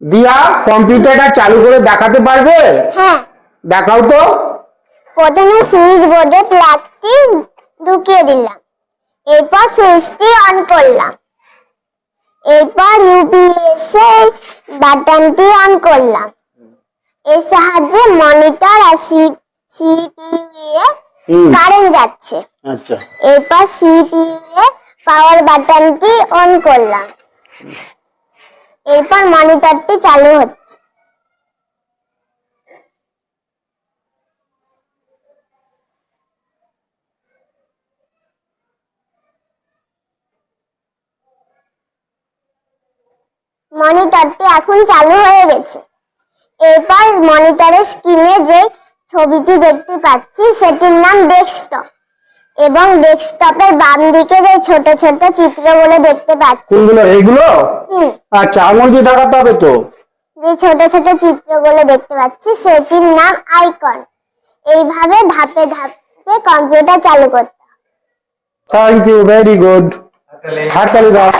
দিয়া কম্পিউটারটা চালু করে দেখাতে পারবে? হ্যাঁ। দেখাও তো। প্রথমে সুইচ বোর্ডে প্লাগটি ঢুকিয়ে দিলাম। এরপর সুইচটি অন করলাম। এরপর ইউপিএস এর বাটনটি অন করলাম। এর সাহায্যে মনিটর আর সিপিইউ এ। কারেন্ট যাচ্ছে। আচ্ছা। এরপর সিপিইউ এর পাওয়ার বাটনটি অন করলাম। এরপর মনিটরটি চালু হচ্ছে। মনিটরটি এখন চালু হয়ে গেছে। এরপর মনিটরের স্ক্রিনে যে ছবিটি দেখতে পাচ্ছি, সেটির নাম ডেস্কটপ। এবং ডেস্কটপের বাম দিকে যে ছোট ছোট চিত্রগুলো দেখতে পাচ্ছি। কোনগুলো এগুলো হুম, আচ্ছা আঙুল দিয়ে দেখাতে হবে তো। যে ছোট ছোট চিত্রগুলো দেখতে পাচ্ছি সেটির নাম আইকন। এইভাবে ধাপে ধাপে কম্পিউটার চালু করতে। থ্যাংক ইউ ভেরি গুড হাততালি দাও